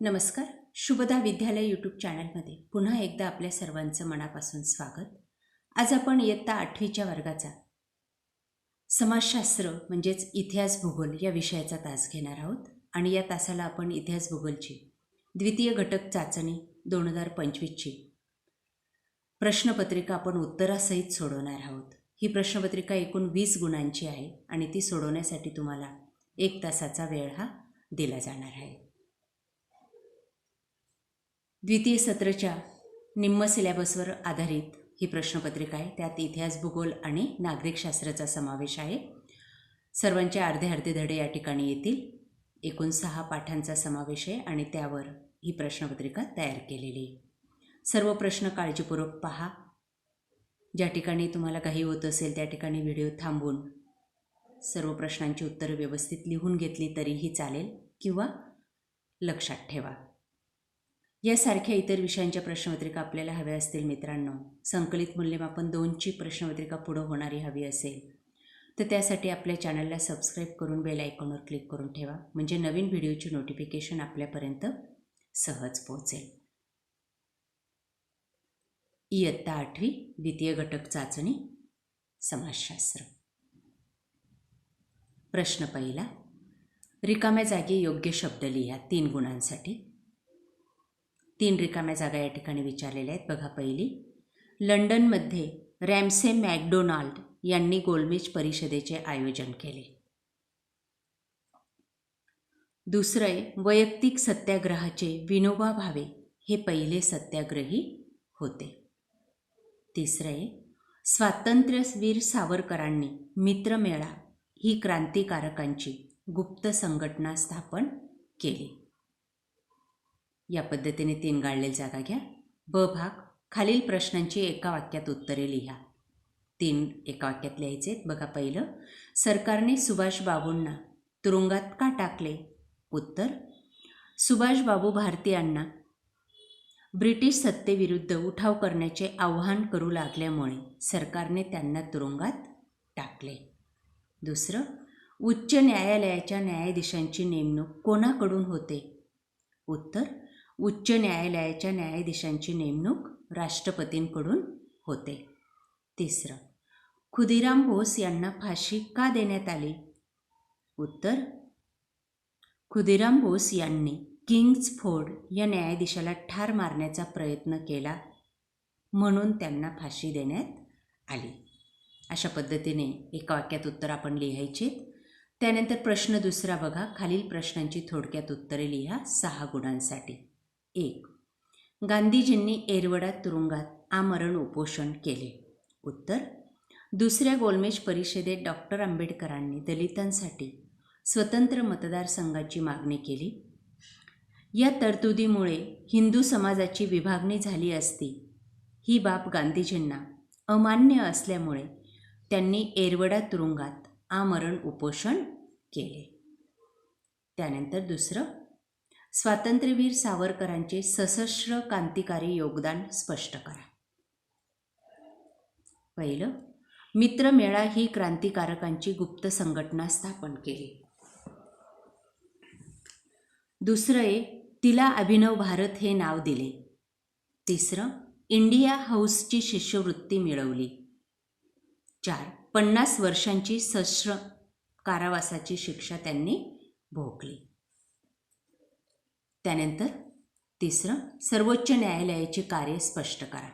नमस्कार. शुभदा विद्यालय यूट्यूब चॅनलमध्ये पुन्हा एकदा आपल्या सर्वांचं मनापासून स्वागत. आज आपण इयत्ता आठवीच्या वर्गाचा समाजशास्त्र म्हणजेच इतिहास भूगोल या विषयाचा तास घेणार आहोत. आणि या तासाला आपण इतिहास भूगोलची द्वितीय घटक चाचणी दोन हजार पंचवीसची प्रश्नपत्रिका आपण उत्तरासहित सोडवणार आहोत. ही प्रश्नपत्रिका एकूण वीस गुणांची आहे आणि ती सोडवण्यासाठी तुम्हाला एक तासाचा वेळ हा दिला जाणार आहे. द्वितीय सत्रच्या निम्म सिलॅबसवर आधारित ही प्रश्नपत्रिका आहे. त्यात इतिहास भूगोल आणि नागरिकशास्त्राचा समावेश आहे. सर्वांचे अर्धे अर्धे धडे या ठिकाणी येतील. एकूण सहा पाठांचा समावेश आहे आणि त्यावर ही प्रश्नपत्रिका तयार केलेली सर्व प्रश्न काळजीपूर्वक पहा. ज्या ठिकाणी तुम्हाला काही होत असेल त्या ठिकाणी व्हिडिओ थांबून सर्व प्रश्नांची उत्तरं व्यवस्थित लिहून घेतली तरीही चालेल किंवा लक्षात ठेवा. यासारख्या इतर विषयांच्या प्रश्नपत्रिका आपल्याला हव्या असतील मित्रांनो. संकलित मूल्यमापन दोनची प्रश्नपत्रिका पुढं होणारी हवी असेल. तर त्यासाठी आपल्या चॅनलला सबस्क्राईब करून बेल आयकॉनवर क्लिक करून ठेवा. म्हणजे नवीन व्हिडिओची नोटिफिकेशन आपल्यापर्यंत सहज पोहोचेल. इयत्ता आठवी द्वितीय घटक चाचणी समाजशास्त्र. प्रश्न पहिला. रिकाम्या जागी योग्य शब्द लिहा तीन गुणांसाठी. तीन रिकाम्या जागा या ठिकाणी विचारलेल्या आहेत. बघा पहिली. लंडनमध्ये रॅमसे मॅकडोनाल्ड यांनी गोलमेज परिषदेचे आयोजन केले. दुसरं आहे वैयक्तिक सत्याग्रहाचे विनोबा भावे हे पहिले सत्याग्रही होते. तिसरं आहे स्वातंत्र्यवीर सावरकरांनी मित्रमेळा ही क्रांतिकारकांची गुप्त संघटना स्थापन केली. या पद्धतीने तीन गाळलेल जागा घ्या. ब भाग खालील प्रश्नांची एका वाक्यात उत्तरे लिहा. तीन एका वाक्यात लिहायचे बघा पहिलं. सरकारने सुभाष बाबूंना तुरुंगात का टाकले? उत्तर सुभाषबाबू भारतीयांना ब्रिटिश सत्तेविरुद्ध उठाव करण्याचे आव्हान करू लागल्यामुळे सरकारने त्यांना तुरुंगात टाकले. दुसरं उच्च न्यायालयाच्या न्यायाधीशांची नेमणूक कोणाकडून होते? उत्तर उच्च न्यायालयाच्या न्यायाधीशांची नेमणूक राष्ट्रपतींकडून होते. तिसरं खुदिराम बोस यांना फाशी का देण्यात आली? उत्तर खुदिराम बोस यांनी किंग्ज फोर्ड या न्यायाधीशाला ठार मारण्याचा प्रयत्न केला म्हणून त्यांना फाशी देण्यात आली. अशा पद्धतीने एका वाक्यात उत्तर आपण लिहायचे. त्यानंतर प्रश्न दुसरा बघा. खालील प्रश्नांची थोडक्यात उत्तरे लिहा सहा गुणांसाठी. एक. गांधीजींनी एरवडा तुरुंगात आमरण उपोषण केले. उत्तर. दुसऱ्या गोलमेज परिषदेत डॉक्टर आंबेडकरांनी दलितांसाठी स्वतंत्र मतदारसंघाची मागणी केली. या तरतुदीमुळे हिंदू समाजाची विभागणी झाली असती. ही बाब गांधीजींना अमान्य असल्यामुळे त्यांनी एरवडा तुरुंगात आमरण उपोषण केले. त्यानंतर दुसरं. स्वातंत्र्यवीर सावरकरांचे सशस्त्र क्रांतिकारी योगदान स्पष्ट करा. पहिलं मित्रमेळा ही क्रांतिकारकांची गुप्त संघटना स्थापन केली. दुसरं आहे तिला अभिनव भारत हे नाव दिले. तिसरं इंडिया हाऊसची शिष्यवृत्ती मिळवली. चार पन्नास वर्षांची सश्र कारावासाची शिक्षा त्यांनी भोगली. त्यानंतर तिसरं सर्वोच्च न्यायालयाचे कार्य स्पष्ट करा.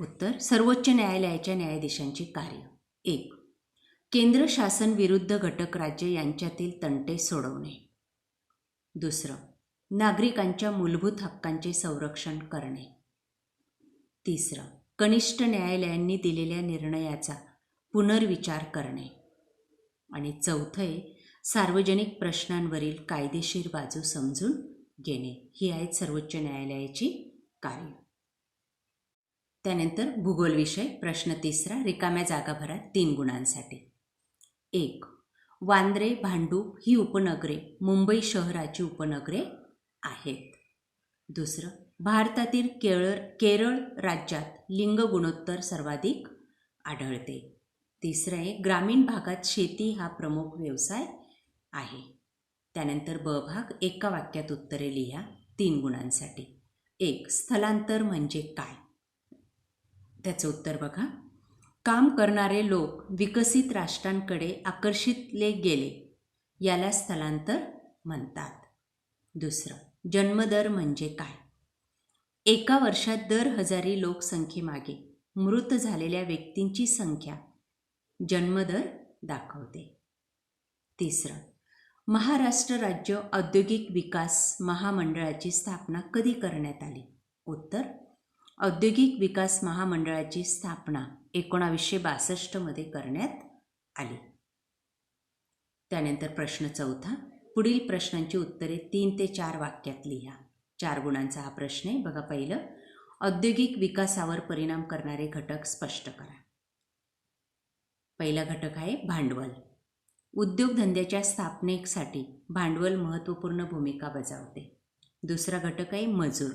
उत्तर सर्वोच्च न्यायालयाच्या न्यायाधीशांचे कार्य. एक केंद्र शासन विरुद्ध घटक राज्य यांच्यातील तंटे सोडवणे. दुसरं नागरिकांच्या मूलभूत हक्कांचे संरक्षण करणे. तिसरं कनिष्ठ न्यायालयांनी दिलेल्या निर्णयाचा पुनर्विचार करणे. आणि चौथं आहे सार्वजनिक प्रश्नांवरील कायदेशीर बाजू समजून घेणे ही आहेत सर्वोच्च न्यायालयाची कार्य त्यानंतर भूगोल विषय प्रश्न तिसरा रिकाम्या जागा भरा तीन गुणांसाठी. एक वांद्रे भांडूप ही उपनगरे मुंबई शहराची उपनगरे आहेत. दुसरं भारतातील केरळ केरळ राज्यात लिंग गुणोत्तर सर्वाधिक आढळते. तिसरं आहे ग्रामीण भागात शेती हा प्रमुख व्यवसाय आहे. त्यानंतर ब भाग एका वाक्यात उत्तरे लिहा तीन गुणांसाठी. एक स्थलांतर म्हणजे काय? त्याचं उत्तर बघा. काम करणारे लोक विकसित राष्ट्रांकडे आकर्षितले गेले. याला स्थलांतर म्हणतात. दुसरं जन्मदर म्हणजे काय? एका वर्षात दर हजारी लोकसंख्येमागे मृत झालेल्या व्यक्तींची संख्या जन्मदर दाखवते. तिसरं महाराष्ट्र राज्य औद्योगिक विकास महामंडळाची स्थापना कधी करण्यात आली? उत्तर औद्योगिक विकास महामंडळाची स्थापना एकोणावीसशे बासष्टमध्ये करण्यात आली. त्यानंतर प्रश्न चौथा पुढील प्रश्नांची उत्तरे तीन ते चार वाक्यात लिहा. चार गुणांचा हा प्रश्न आहे. बघा पहिलं औद्योगिक विकासावर परिणाम करणारे घटक स्पष्ट करा. पहिला घटक आहे भांडवल. उद्योगधंद्याच्या स्थापनेसाठी भांडवल महत्त्वपूर्ण भूमिका बजावते. दुसरा घटक आहे मजूर.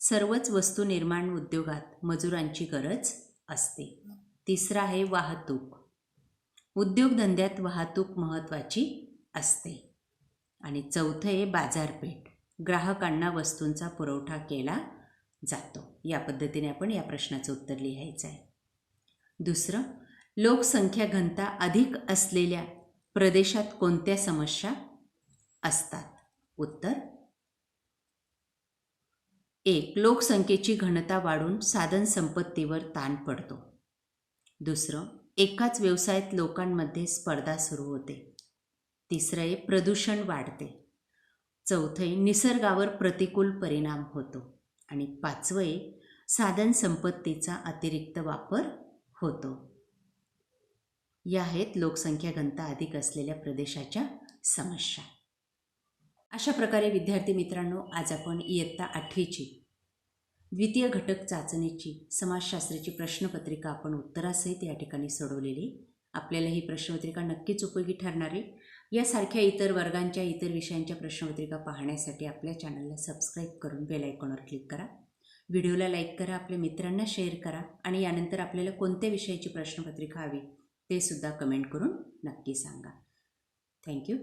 सर्वच वस्तू निर्माण उद्योगात मजुरांची गरज असते. तिसरा आहे वाहतूक. उद्योगधंद्यात वाहतूक महत्त्वाची असते. आणि चौथं आहे बाजारपेठ. ग्राहकांना वस्तूंचा पुरवठा केला जातो. या पद्धतीने आपण या प्रश्नाचं उत्तर लिहायचं आहे. दुसरं लोकसंख्या घनता अधिक असलेल्या प्रदेशात कोणत्या समस्या असतात? उत्तर एक लोकसंख्येची घनता वाढून साधन संपत्तीवर ताण पडतो. दुसरं एकाच व्यवसायात लोकांमध्ये स्पर्धा सुरू होते. तिसरं प्रदूषण वाढते. चौथे निसर्गावर प्रतिकूल परिणाम होतो. आणि पाचवं आहे साधन संपत्तीचा अतिरिक्त वापर होतो. या आहेत लोकसंख्या घनता अधिक असलेल्या प्रदेशाच्या समस्या. अशा प्रकारे विद्यार्थी मित्रांनो आज आपण इयत्ता आठवीची द्वितीय घटक चाचणीची समाजशास्त्राची प्रश्नपत्रिका आपण उत्तरासहित या ठिकाणी सोडवलेली. आपल्याला ही प्रश्नपत्रिका नक्कीच उपयोगी ठरणारी यासारख्या इतर वर्गांच्या इतर विषयांच्या प्रश्नपत्रिका पाहण्यासाठी आपल्या चॅनलला सबस्क्राईब करून बेल आयकॉनवर क्लिक करा. व्हिडिओला लाईक करा आपल्या मित्रांना शेअर करा आणि यानंतर आपल्याला कोणत्या विषयाची प्रश्नपत्रिका हवी ते सुद्धा कमेंट करून नक्की सांगा. थँक्यू